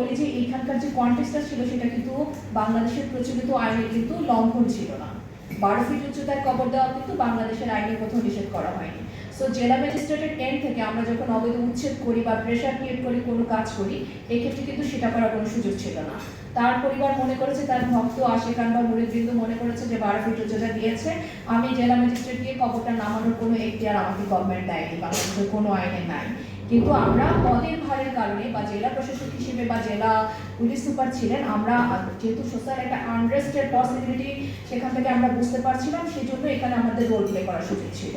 বলি যে এইখানকার যে কন্টেস্টটা ছিল সেটা কিন্তু বাংলাদেশের প্রচলিত আইনে কিন্তু লঙ্ঘন ছিল না। বারো ফিট উচ্চতায় কবর দেওয়া কিন্তু বাংলাদেশের আইনে কোথাও নিষেধ করা হয়নি। সো জেলা ম্যাজিস্ট্রেটের এন্ড থেকে আমরা যখন অবৈধ উচ্ছেদ করি বা প্রেশার ক্রিয়েট করি, কোনো কাজ করি, এক্ষেত্রে কিন্তু সেটা করার কোনো সুযোগ ছিল না। তার পরিবার মনে করেছে, তার ভক্ত আশেকান বা মুরিদবৃন্দ মনে করেছে যে বারো ফিট উচ্চতা দিয়েছে। আমি জেলা ম্যাজিস্ট্রেট দিয়ে কবরটা নামানোর কোনো এখতিয়ার আমাকে গভর্নমেন্ট দেয়নি বাংলাদেশের কোনো আইনে নাই। কিন্তু আমরা পদের ভারের কারণে বা জেলা প্রশাসক হিসেবে বা জেলা পুলিশ সুপার ছিলেন। আমরা যেহেতু সোশ্যাল একটা আনরেস্টের পসিবিলিটি সেখান থেকে আমরা বুঝতে পারছিলাম সেই জন্য এখানে আমাদের রোল প্লে করার সুযোগ ছিল।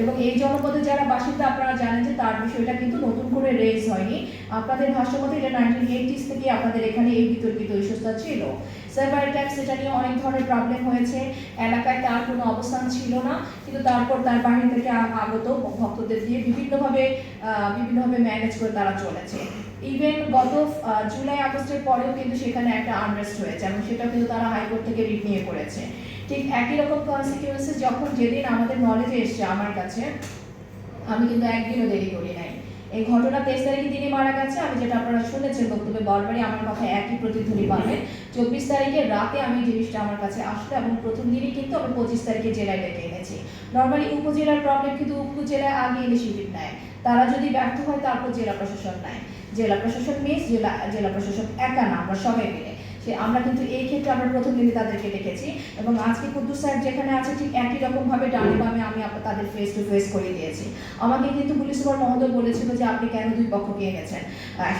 এবং এই জনপদে যারা বাসিন্দা, আপনারা জানেন যে তার বিষয়টা কিন্তু নতুন করে রেজ হয়নি। আপনাদের ভাষ্যমতে এটা নাইনটিন এইটিস থেকে আপনাদের এখানে এই বিতর্কিত ইস্যুটা ছিল। সাইবার অ্যাটাক সেটা নিয়ে অনেক ধরনের প্রবলেম হয়েছে। এলাকায় তার কোনো অবস্থান ছিল না। কিন্তু তারপর তার বাহিনী থেকে আগত ভক্তদের দিয়ে বিভিন্নভাবে বিভিন্নভাবে ম্যানেজ করে তারা চলেছে। ইভেন গত জুলাই আগস্টের পরেও কিন্তু সেখানে একটা আনরেস্ট হয়েছে এবং সেটা কিন্তু তারা হাইকোর্ট থেকে রিট নিয়ে করেছে। ঠিক একই রকম কনসিকুয়েন্সেস যখন যেদিন আমাদের নলেজে এসছে আমার কাছে, আমি কিন্তু একদিনও দেরি করি নাই। এই ঘটনা তেইশ তারিখে তিনি মারা গেছে। আমি যেটা আপনারা শুনেছেন বক্তব্যে বারবারই আমার কথা একই প্রতিধ্বনি পাবেন চব্বিশ তারিখে রাতে আমি জিনিসটা আমার কাছে আসলো এবং প্রথম দিনই কিন্তু আমি পঁচিশ তারিখে জেলায় ডেকে এনেছি। নর্মালি উপজেলার প্রবলেম কিন্তু উপজেলায় আগে শিবির নেয়। তারা যদি ব্যর্থ হয় তারপর জেলা প্রশাসন নেয়। জেলা প্রশাসন মিস জেলা জেলা প্রশাসক একা না, আমরা সবাই মিলে। সে আমরা কিন্তু এই ক্ষেত্রে আমরা প্রথম দিনে তাদেরকে দেখেছি এবং আজকে কুদ্দুস স্যার যেখানে আছে ঠিক একই রকম ভাবে ডানে বামে আমি তাদের ফেস টু ফেস করে দিয়েছি। আমাকে কিন্তু পুলিশ সুপার মহোদয় বলেছিল যে আপনি কেন দুই পক্ষকে এনেছেন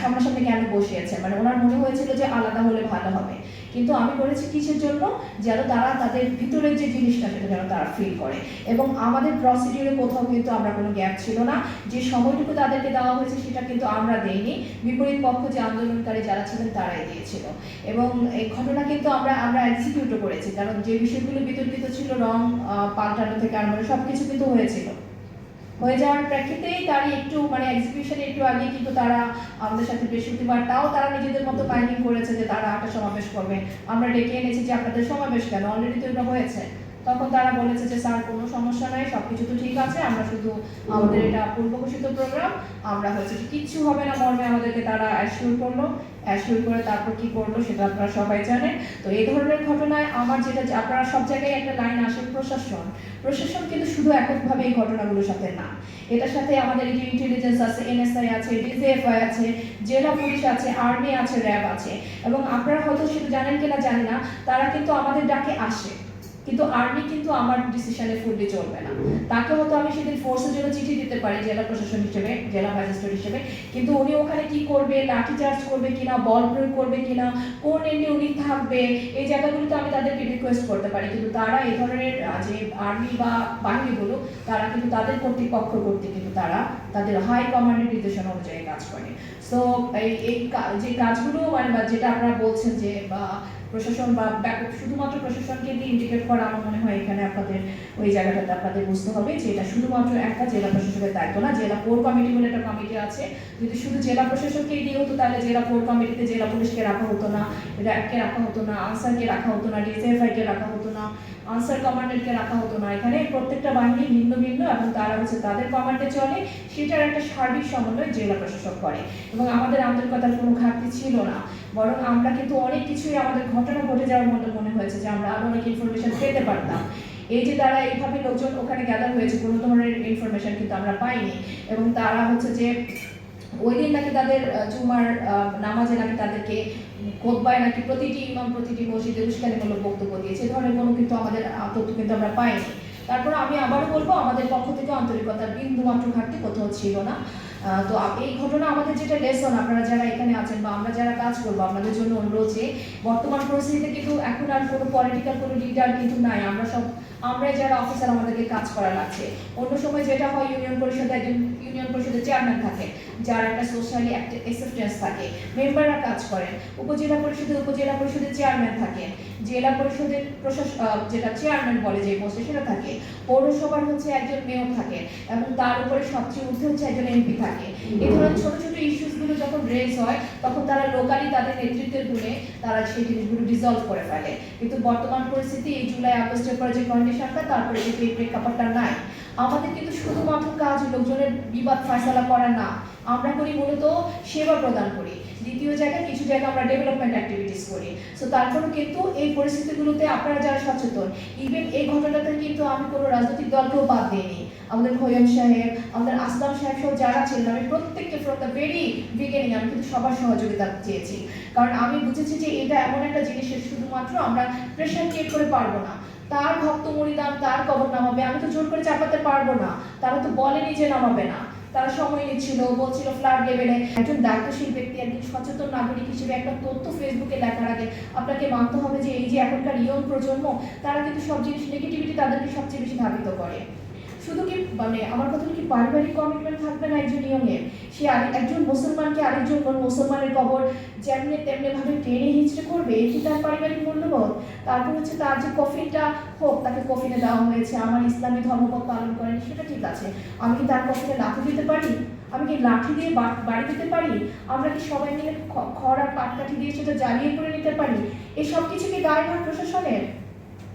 সামনাসামনি কেন বসিয়েছেন? মানে ওনার মনে হয়েছিল যে আলাদা হলে ভালো হবে। কিন্তু আমি করেছি কিসের জন্য? যেন তারা তাদের ভিতরের যে জিনিসটা সেটা যেন তারা ফিল করে। এবং আমাদের প্রসিডিউরে কোথাও কিন্তু আমরা কোনো গ্যাপ ছিল না। যে সময়টুকু তাদেরকে দেওয়া হয়েছে সেটা কিন্তু আমরা দেইনি। বিপরীত পক্ষ যে আন্দোলনকারী যারা ছিলেন তারাই দিয়েছিল। এবং এই ঘটনা কিন্তু আমরা আমরা এক্সিকিউটও করেছি। কারণ যে বিষয়গুলো বিতর্কিত ছিল, রং পাল্টানো থেকে আরম্ভ সব কিছু কিন্তু হয়েছিল। হয়ে যাওয়ার প্রেক্ষিতেই তারই একটু মানে এক্সিবিশনে একটু আগে কিন্তু তারা আমাদের সাথে বৃহস্পতিবার, তাও তারা নিজেদের মতো প্ল্যানিং করেছে যে তারা একটা সমাবেশ করবে। আমরা ডেকে এনেছি যে আপনাদের সমাবেশ কেন? অলরেডি তো এটা হয়েছে। তখন তারা বলেছে যে, স্যার, কোনো সমস্যা নাই সব কিছু তো ঠিক আছে, আমরা শুধু আমাদের এটা পূর্ব ঘোষিত প্রোগ্রাম আমরা হচ্ছে কিচ্ছু হবে না মর্মে আমাদেরকে তারা অ্যাসিওর করল অ্যাসিওর করে তারপর কি করল সেটা আপনারা সবাই জানেন। তো এই ধরনের ঘটনায় আমার যেটা আপনারা সব জায়গায় একটা লাইন আসে প্রশাসন। প্রশাসন কিন্তু শুধু এককভাবে এই ঘটনাগুলোর সাথে না। এটার সাথে আমাদের যে ইন্টেলিজেন্স আছে এনএসআই আছে ডিজিএফআই আছে, জেলা পুলিশ আছে আর্মি আছে র্যাব আছে। এবং আপনারা হয়তো সেটা জানেন কিনা জানি না, তারা কিন্তু আমাদের ডাকে আসে। কিন্তু আর্মি কিন্তু আমার ডিসিশনে ফুললি চলবে না। তাকে হয়তো আমি সেদিন ফোর্সের জন্য চিঠি দিতে পারি, জেলা প্রশাসন হিসেবে, জেলা ম্যাজিস্ট্রেট হিসেবে। কিন্তু উনি ওখানে কি করবে, লাঠি চার্জ করবে কিনা বল প্রয়োগ করবে কিনা, কোন এন্ডে উনি থাকবে, এই জায়গাগুলোতে আমি তাদেরকে রিকোয়েস্ট করতে পারি। কিন্তু তারা এই ধরনের যে আর্মি বা বাহিনীগুলো, তারা কিন্তু তাদের কর্তৃপক্ষ কর্তৃক কিন্তু তারা তাদের হাই কমান্ডের নির্দেশনা অনুযায়ী কাজ করে। সো এই এই যে কাজগুলো মানে বা যেটা আপনারা বলছেন যে, বা প্রশাসন বা শুধুমাত্র প্রশাসনকে দিয়ে ইন্ডিকেট করা আমার মনে হয় এখানে আপনাদের, ওই জায়গাটাতে আপনাদের বুঝতে হবে যে এটা শুধুমাত্র একটা জেলা প্রশাসকের দায়িত্ব না, জেলা কোর কমিটি বলে একটা কমিটি আছে। যদি শুধু জেলা প্রশাসনকেই দিয়ে হতো, তাহলে জেলা কোর কমিটিতে জেলা পুলিশকে রাখা হতো না, র্যাবকে রাখা হতো না, আনসারকে রাখা হতো না ডিজিএফআই কে রাখা হতো না, আনসার কমান্ডারকে রাখা হতো না। এখানে প্রত্যেকটা বাহিনী ভিন্ন ভিন্ন এবং তারা হচ্ছে তাদের কমান্ডে চলে। সেটার একটা সার্বিক সমন্বয় জেলা প্রশাসক করে এবং আমাদের আন্তরিকতার কোনো ঘাটতি ছিল না। বরং আমরা কিন্তু অনেক কিছুই আমাদের ঘটনা ঘটে যাওয়ার মতো মনে হয়েছে যে আমরা আরও অনেক ইনফরমেশন পেতে পারতাম। এই যে তারা এইভাবে লোকজন ওখানে গ্যাদার হয়েছে, কোনো ধরনের ইনফরমেশন কিন্তু আমরা পাইনি এবং তারা হচ্ছে যে ওই দিন নাকি তাদের জুমার নামাজে নাকি তাদেরকে কোতবায় নাকি প্রতিটি ইমাম, প্রতিটি মসজিদে উস্কানিমূলক বক্তব্য দিয়েছে। ধরনের কোনো কিন্তু আমাদের তথ্য কিন্তু আমরা পাইনি। তারপর আমি আবার বলব, আমাদের পক্ষ থেকে আন্তরিকতার বিন্দুমাত্র ঘাটতি কোথাও ছিল না। তো এই ঘটনা আমাদের যেটা লেসন আপনারা যারা এখানে আছেন বা আমরা যারা কাজ করব, আপনাদের জন্য অনুরোধ যে বর্তমান পরিস্থিতিতে কিন্তু এখন আর কোনো পলিটিক্যাল কোনো লিডার কিন্তু নাই। আমরা সব আমরাই যারা অফিসার আমাদেরকে কাজ করা লাগছে। অন্য সময় যেটা হয় ইউনিয়ন পরিষদে একজন ইউনিয়ন পরিষদের চেয়ারম্যান থাকে যার একটা সোশ্যালি অ্যাকসেপ্টেন্স থাকে, মেম্বাররা কাজ করেন, উপজেলা পরিষদে উপজেলা পরিষদের চেয়ারম্যান থাকেন, জেলা পরিষদের প্রশাসন যেটা চেয়ারম্যান বলে যে পোস্টে সেটা থাকে, পৌরসভার হচ্ছে একজন মেয়র থাকে এবং তার উপরে সবচেয়ে ঊর্ধ্বে হচ্ছে একজন এমপি থাকে। এই ধরনের ছোট ছোট ইস্যুসগুলো যখন রেজ হয়, তখন তারা লোকালি তাদের নেতৃত্বের গুণে তারা সেই জিনিসগুলো রিজলভ করে ফেলে। কিন্তু বর্তমান পরিস্থিতি, এই জুলাই আগস্টের পরে যে কন্ডিশনটা তারপরে এই প্রেক্ষাপটটা নাই। আমাদের কিন্তু শুধুমাত্র কাজ লোকজনের বিবাদ ফয়সালা করা না। আমরা করি মূলত সেবা প্রদান করি। দ্বিতীয় জায়গায় কিছু জায়গায় আমরা ডেভেলপমেন্ট অ্যাক্টিভিটিস করি। সো তারপরেও কিন্তু এই পরিস্থিতিগুলোতে আপনারা যারা সচেতন ইভেন এই ঘটনাতে কিন্তু আমি কোনো রাজনৈতিক দলকেও বাদ দিইনি। আমাদের খৈয়ম সাহেব, আমাদের আসলাম সাহেব সহ যারা ছিলেন, আমি প্রত্যেককে ফ্রম দ্য ভেরি বিগিনিং আমি কিন্তু সবার সহযোগিতা চেয়েছি। কারণ আমি বুঝেছি যে এটা এমন একটা জিনিসের শুধুমাত্র আমরা প্রেশার ক্রিয়েট করে পারব না। তার ভক্ত মরিদাম তার কবর নামাবে। আমি তো জোর করে চাপাতে পারব না। তারা তো বলেনি যে নামাবে না। তারা সময় নিচ্ছিল, বলছিল ফ্ল্যাট লেভেলে একজন দায়িত্বশীল ব্যক্তি, একজন সচেতন নাগরিক হিসেবে একটা তথ্য ফেসবুকে লেখার আগে আপনাকে মানতে হবে যে, এই যে এখনকার ইয়ং প্রজন্ম, তারা কিন্তু সব জিনিস নেগেটিভিটি তাদেরকে সবচেয়ে বেশি ধাবিত করে। শুধু কি মানে আমার কথা কি, পারিবারিক কমিটমেন্ট থাকবে না একজন ইয়ংয়ের সে একজন মুসলমানকে আরেকজন মুসলমানের কবর যেমনি তেমনি ভাবে টেনে হিচড়ে করবে কি তার পারিবারিক মূল্যবোধ তারপর হচ্ছে তার যে কফিনটা হোক, তাকে কফিনে দেওয়া হয়েছে, আমার ইসলামী ধর্মপদ পালন করেন, সেটা ঠিক আছে। আমি কি তার কফিনে লাঠি দিতে পারি? আমি কি লাঠি দিয়ে বাড়ি দিতে পারি? আমরা কি সবাই মিলে খড় আর পাটকাঠি দিয়ে সেটা জ্বালিয়ে করে নিতে পারি? এই সব কিছু কি দায় দায়ভার প্রশাসনের?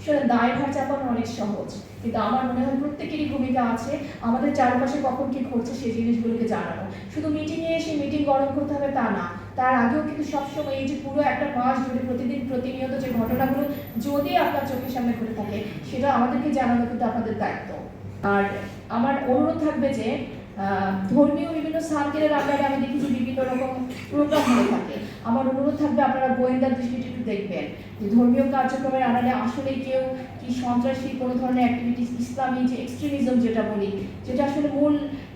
সেটা দায়ভার চাপানো অনেক সহজ। কিন্তু আমার মনে হয় প্রত্যেকেরই ভূমিকা আছে, আমাদের চারপাশে কখন কি ঘটছে সেই জিনিসগুলোকে জানানো। শুধু মিটিংয়ে এসে মিটিং গরম করতে হবে তা না, তার আগেও কিন্তু সবসময় এই যে পুরো একটা মাস ধরে প্রতিদিন প্রতিনিয়ত যে ঘটনাগুলো যদি আপনার চোখের সামনে ঘটে থাকে, সেটা আমাদেরকে জানানো কিন্তু আপনাদের দায়িত্ব। আর আমার অনুরোধ থাকবে যে ধর্মীয় বিভিন্ন সার্কেলের আকারে আমি দেখি যে বিভিন্ন রকম প্রোগ্রাম হয়ে থাকে। আমার অনুরোধ থাকবে আপনারা গোয়েন্দার দৃষ্টিতে একটু দেখবেন যে ধর্মীয় কার্যক্রমের আড়ালে আসলে কেউ কি সন্ত্রাসী, কোনো ধরনের অ্যাক্টিভিটিস ইসলামী যে এক্সট্রিমিজম যেটা বলি, যেটা আসলে মূল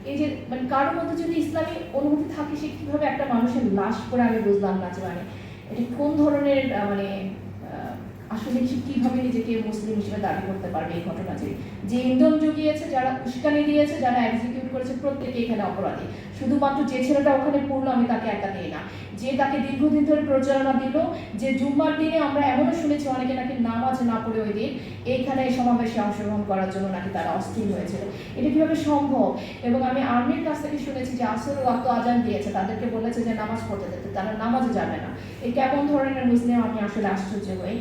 এই যে মানে কারোর মধ্যে যদি ইসলামী অনুভূতি থাকে, সে কীভাবে একটা মানুষের লাশ করে আমি বুঝলাম না যে মানে এটা কোন ধরনের মানে আসলে সে কীভাবে নিজেকে মুসলিম হিসেবে দাবি করতে পারবে এই ঘটনা যে যে ইন্ধন জুগিয়েছে, যারা উস্কানি দিয়েছে, যারা এক্সিকিউট করেছে প্রত্যেকে এখানে অপরাধী। শুধুমাত্র যে ছেলেটা ওখানে পড়ল, আমি তাকে একা দিই না। যে তাকে দীর্ঘদিন ধরে প্রচারণা দিল, যে জুম্মার দিনে আমরা এমনও শুনেছি, অনেকে নাকি নামাজ না পড়ে ওই দিন এইখানে এই সমাবেশে অংশগ্রহণ করার জন্য নাকি তারা অস্থির হয়েছিল। এটা কীভাবে সম্ভব? এবং আমি আর্মির কাছ থেকে শুনেছি যে আসর ওয়াক্ত আজান দিয়েছে, তাদেরকে বলেছে যে, নামাজ পড়তে যেতে, তারা নামাজে যাবে না। এই কেমন ধরনের মুসলিম আমি আসলে আশ্চর্য হই